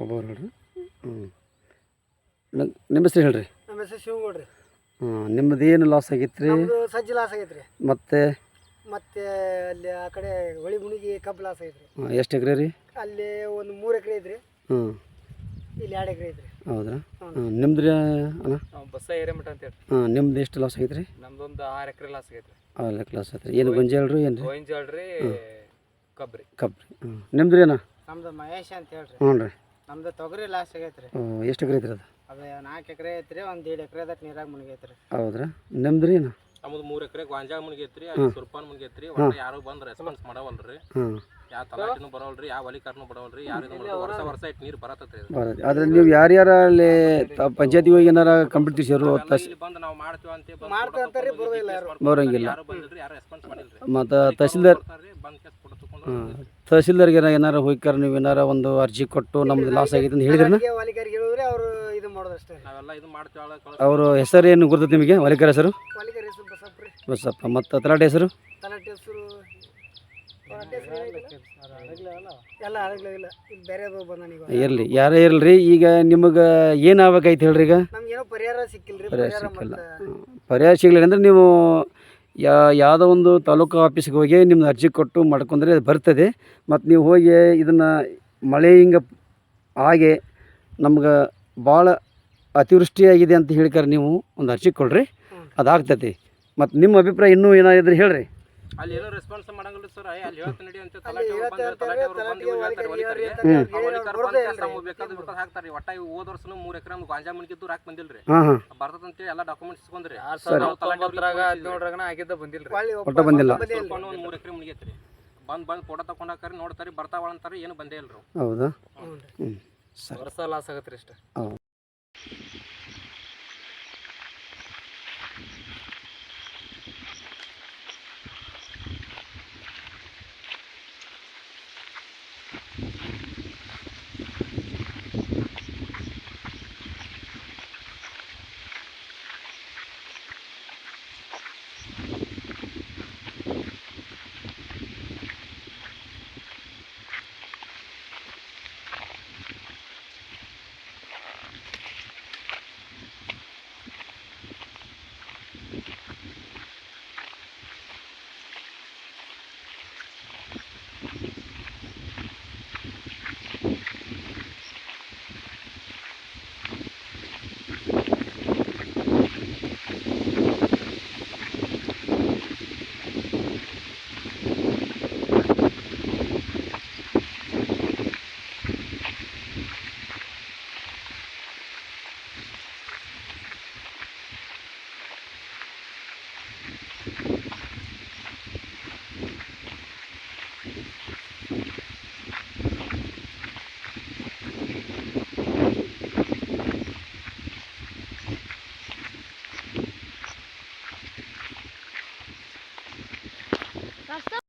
ಒಬ್ಬರು ಹೇಳ್ರಿ. ಹ್ಞೂ ನಿಮ್ಮ ಹೆಸರು ಹೇಳ್ರಿ. ನಮ್ಮ ಹೆಸರು ಶಿವಗೌಡ್ರಿ. ಹಾಂ ನಿಮ್ಮದು ಏನು ಲಾಸ್ ಆಗಿತ್ತು ರೀ ನಮ್ದು ಸಜ್ಜಿ ಲಾಸ್ ಆಗೈತ್ರಿ. ಮತ್ತೆ? ಮತ್ತೆ ಅಲ್ಲಿ ಆ ಕಡೆ ಹೊಳಿ ಮುಣಿಗಿ ಕಬ್ಬು ಲಾಸ್ ಆಗೈತ್ರಿ. ಎಷ್ಟು ಎಕರೆ ರೀ? ಅಲ್ಲಿ ಒಂದು ಮೂರು ಎಕರೆ ಐತ್ರಿ. ಹ್ಞೂ ಇಲ್ಲಿ ಎರಡು ಎಕರೆ ಐತ್ರಿ ಹೌದ್ರಾ ಹಾಂ ನಿಮ್ದು ರೀ ಅಣ್ಣ? ನಾವು ಬಸ್ಸ ಅಂತ ಹೇಳಿ ಹಾಂ ನಿಮ್ದು ಎಷ್ಟು ಲಾಸ್ ಆಗೈತೆ ರೀ ನಮ್ದೊಂದು ಆರು ಎಕರೆ ಲಾಸ್ ಆಗೈತೆ ಅಲ್ಲ ಕ್ಲಾಸ್ ಐತ್ರಿ ಏನು ಗೊಂಜಾಳ ರೀ ಏನು ರೀ ಗೋವಿಂಜಾಳ ರೀ ಕಬ್ರಿ. ಕಪ್ ರೀ ಹ್ಞೂ ನಿಮ್ದು ರೀ ಅಣ್ಣ? ನಮ್ದು ಮಹೇಶ್ ಅಂತ ಹೇಳ್ರಿ. ಹ್ಞೂ ರೀ. ನಮ್ದು ತೊಗರಿ ಲಾಸ್ ಆಗೈತ್ರಿ. ಎಷ್ಟು ಎಕರೆ ಐತ್ರಿ ಅದು? ಅದು ನಾಲ್ಕು ಎಕರೆ ಐತ್ರಿ ಒಂದು ಎರಡು ಎಕರೆ ಅದಕ್ಕೆ ನೀರಾಗ ಮುಳುಗೈತ್ರಿ. ಹೌದ್ರಾ? ನಿಮ್ದು ರೀ ಅಣ್ಣ? ನಮ್ದು ಮೂರ್ ಎಕರೆ ಗಾಂಜಾ ಮುನ್ಗೈತ್ರಿ ಅಲ್ಲಿ ಸುರ್ಪಾನ್ ಮುನ್ಗೈತ್ರಿ ಒಟ್ಟ ಯಾರು ಬಂದ್ ರೆಸ್ಪಾನ್ಸ್ ಮಾಡವಲ್ರಿ. ಯಾವ ತಲಾಟಿನೂ ಬರೋಲ್ರಿ ಯಾವ ವಲಿಕಾರನು ಬರವಲ್ರಿ ಯಾರು ಇದು ವರ್ಷ ವರ್ಷ ಇಟ್ಟು ನೀರು ಬರತ್ತೈತ್ರಿ ಇದು. ಬರೋದು ನೀವು ಯಾರ್ಯಾರ ಅಲ್ಲಿ ಪಂಚಾಯತಿ ಹೋಗಿ ಏನಾರ ಕಂಪ್ಲೀಟ್ ಸೇರು ನಾವೆಲ್ಲ ಇಲ್ಲಿ ಬಂದು ನಾವು ಮಾಡ್ತೀವಿ ಅಂತ ಬರೋಂಗಿಲ್ಲ. ಯಾರು ಬಂದಿಲ್ರಿ ಯಾರು ರೆಸ್ಪಾನ್ಸ್ ಮಾಡಿಲ್ರಿ. ಮತ್ತು ತಹಸೀಲ್ದಾರ್ ಬರ್ತಾರ್ರಿ, ಬಂದ್ ಕೇಸ್ ಫೋಟೋ ತಗೊಂಡು ತಹಸೀಲ್ದಾರ್ಗೆ ಏನಾರ ಹೋಗ್ಕಾರ ನೀವು ಏನಾರ ಒಂದು ಅರ್ಜಿ ಕೊಟ್ಟು ನಮ್ದು ಲಾಸ್ ಆಗೈತೆ ಅಂತ ಹೇಳಿದ್ರನ? ವಾಲಿಕಾರಿಗೆ ಹೇಳಿದ್ರೆ ಅವರು ಅಷ್ಟೇ ನಾವೆಲ್ಲ ಇದು ಕಳ್ಸಿ- ಅವರು ಹೆಸರು ಏನು ಗುರ್ತೈತೆ ನಿಮಗೆ? ವಲಿಕರ ಹೆಸರು? ವಾಲಿಕಾರಿ ಹೆಸರು ಬಸಪ್ಪ ಮತ್ತೆ ಬಸಪ್ಪ. ಮತ್ತು ತಲಾಟೆ ಹೆಸರು? ತಲಾಟೆ ಹೆಸರು ತಲಾಟೆ ಹೆಸರು ಏನಾಯ್ತಲ್ಲ? ಎಲ್ಲ ಅಡಗ್ಲಾಗಿಲ್ಲ ಇಲ್ಲಿ. ಬೇರೆ ಬಂದಾನ ಈಗ. ಇರಲಿ. ಯಾರೇ ಇರಲ್ರಿ ಈಗ ನಿಮಗೆ ಏನು ಆಗ್ಬೇಕಾಯ್ತು ಹೇಳ್ರಿ ಈಗ? ಪರಿಹಾರ ಸಿಕ್ಕಿಲ್ರಿ ಪರಿಹಾರ ಪರಿಹಾರ ಸಿಕ್ಕಿಲ್ಲ. ಮತ್ತೆ ಪರಿಹಾರ ಸಿಗ್ಲಿಲ್ಲ ಅಂದ್ರೆ ನೀವು ಯಾ ಯಾವುದೋ ಒಂದು ತಾಲೂಕು ಆಫೀಸ್ಗೆ ಹೋಗಿ ನಿಮ್ದು ಅರ್ಜಿ ಕೊಟ್ಟು ಮಾಡ್ಕೊಂಡ್ರೆ ಅದು ಬರ್ತದೆ. ಮತ್ತು ನೀವು ಹೋಗಿ ಇದನ್ನು ಮಳೆ ಹಿಂಗೆ ಹಾಗೆ ನಮ್ಗೆ ಭಾಳ ಅತಿವೃಷ್ಟಿಯಾಗಿದೆ ಅಂತ ಹೇಳಿಕಾರೆ ನೀವು ಒಂದು ಅರ್ಜಿ ಕೊಡ್ರಿ. ಅದಾಗ್ತೈತಿ ಮತ್ತು ನಿಮ್ಮ ಅಭಿಪ್ರಾಯ ಇನ್ನೂ ಏನಾದ್ರು ಹೇಳ್ರಿ. ಅಲ್ಲಿ ಏನೋ ರೆಸ್ಪಾನ್ಸ್ ಮಾಡಂಗಿಲ್ಲ ಸರ್ ಅಲ್ಲಿ ಹೇಳ್ತೀನಿ ನಡಿ ಅಂತ ತಲಾಟೆ ತಲಾಟಿ ಹೇಳ್ತಾ ಇರ್ತಾರೆ, ತಲಾಟಿ ಅವ್ರು ಬಂದು ಇವ್ರು ಹೇಳ್ತಾರೆ. ಅಂತ ಹೇಳಿ ವಲಿಕರ್ ಬರೋದೇ ಬಂದ್ ಇಲ್ರಿ. ನಾವು ಬೇಕಾದ್ರೆ ಬೇಕಾದ್ರೆ ಹಾಕ್ತಾರೆ ಒಟ್ಟ ಇವ್ ಹೋದ ವರ್ಷನು ಮೂರ್ ಎಕರೆ ಗಾಂಜಾ ಮುನ್ಗಿದ್ದು ರಾಕ್ ಬಂದಿಲ್ರಿ. ಹಾಂ ಹಾಂ. ಬರ್ತದಂತೇಳಿ ಎಲ್ಲ ಡಾಕ್ಯುಮೆಂಟ್ಸ್ ಇಸ್ಕೊಂಡ್ರಿ ಹತ್ತೊಂಬತ್ತರಾಗ ಹದಿನೇಳರಾಗನ ಆಗಿದ್ದ ಬಂದಿಲ್ರಿ. ಒಟ್ಟ ಬಂದಿಲ್ಲ. ಒಂದು ಮೂರು ಎಕರೆ ಮುಗಿಯತ್ರಿ. ಬಂದ್ ಬಂದ್ ಫೋಟೋ ತಕೊಂಡಾಕರಿ ನೋಡ್ತಾರಿ ಬರ್ತಾವಳ ಅಂತಾರೆ ಏನು ಬಂದೇ ಇಲ್ರಿ. ಹೌದಾ? ವರ್ಷ ಲಾಸ್ ಆಗತ್ರಿ ಇಷ್ಟ ಹೌದು. Hasta